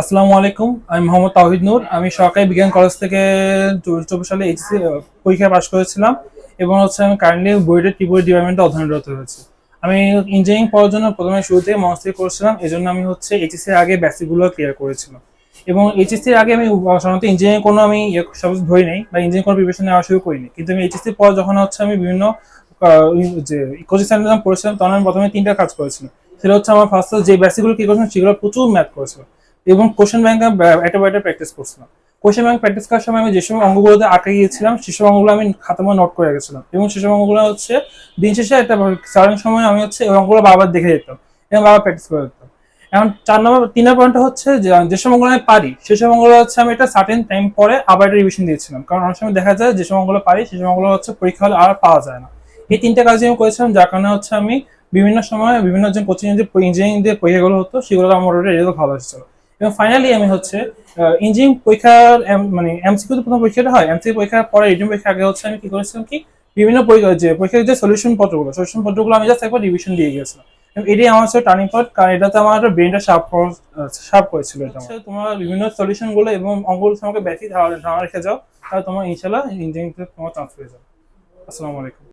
আসসালামু আলাইকুম, আমি মোহাম্মদ তাহিদ নূর। আমি সরকারি বিজ্ঞান কলেজ থেকে চব্বিশ সালে এইচএসসি পরীক্ষা পাশ করেছিলাম এবং হচ্ছে আমি কারেন্টলি বুয়েটের ত্রিপুরা ডিপার্টমেন্টে অধ্যয়নরত হয়েছি। আমি ইঞ্জিনিয়ারিং পড়ার জন্য প্রথমে শুরুতে মনস্থির করেছিলাম এই জন্য আমি হচ্ছে এইচএসসির আগে বেসিকগুলো ক্লিয়ার করেছিলাম। এবং এইচএসসির আগে আমি সাধারণত ইঞ্জিনিয়ারিং কোনো আমি ইয়ে সাবজেক্ট ধরি নাই বা ইঞ্জিনিয়ারিং কোনো প্রিপারেশন নেওয়া শুরু করিনি। কিন্তু আমি এইচএসসির পর যখন হচ্ছে আমি বিভিন্ন যে সেন্টার যখন পড়েছিলাম, তখন আমি প্রথমে তিনটা কাজ করেছিলাম। সেটা হচ্ছে আমার ফার্স্ট যে বেসিকগুলো কি করেছিলাম, সেগুলো প্রচুর ম্যাথ করেছিলাম। এবং কোশ্চেন ব্যাংক একটা বাইটা প্র্যাকটিস করছিলাম। কোশ্চেন ব্যাংক প্র্যাকটিস করার সময় আমি যে সময় অঙ্কগুলোতে আটকে গিয়েছিলাম সেসব অঙ্কগুলো আমি খাতা নোট করে রেখেছিলাম। এবং সেসব অঙ্কগুলো হচ্ছে দিন শেষে একটা সারান সময় আমি হচ্ছে ওই অঙ্কগুলো বারবার দেখে যেতাম এবং বারবার প্র্যাকটিস করে যেতাম। এখন চার নম্বর, তিন নম্বর পয়েন্টটা হচ্ছে যে যেসব অঙ্কগুলো আমি পারি সেসব অঙ্গগুলো হচ্ছে আমি একটা সার্টেন টাইম পরে আবার একটা রিভিশন দিয়েছিলাম। কারণ অনেক সময় দেখা যায় যেসব অঙ্কগুলো পারি সেসব অঙ্গগুলো হচ্ছে পরীক্ষা হলে আর পাওয়া যায় না। এই তিনটা কাজই আমি করেছিলাম, যার কারণে হচ্ছে আমি বিভিন্ন সময় বিভিন্ন জন কোচিং যে ইঞ্জিনিয়ারিং যে পরীক্ষাগুলো হতো, সেগুলো আমার রেজাল্ট ভালো এসেছিল এবং ফাইনালি আমি হচ্ছে ইঞ্জিনিয়ারিং পরীক্ষার মানে এমসিকিউ প্রথম পরীক্ষাটা হয় এমসিকিউ পরীক্ষার পরে রিটেন পরীক্ষা আগে হচ্ছে আমি কি করেছিলাম কি, বিভিন্ন পরীক্ষা, যে পরীক্ষার যে সলিউশন পত্রগুলো সলিউশন পত্রগুলো আমি জাস্ট একবার রিভিশন দিয়ে গিয়েছিলাম। এটাই আমার হচ্ছে টার্নিং পয়েন্ট কারণ এটাতে আমার ব্রেনটা শার্প শার্প করেছিল এটা তোমার বিভিন্ন সলিউশনগুলো এবং অঙ্কগুলো তোমাকে বেশি ধারণা রেখে যাও, তাহলে তোমার ইনশাল্লাহ ইঞ্জিনিয়ারিং তোমার চান্স পেয়ে যাও আসসালামু আলাইকুম।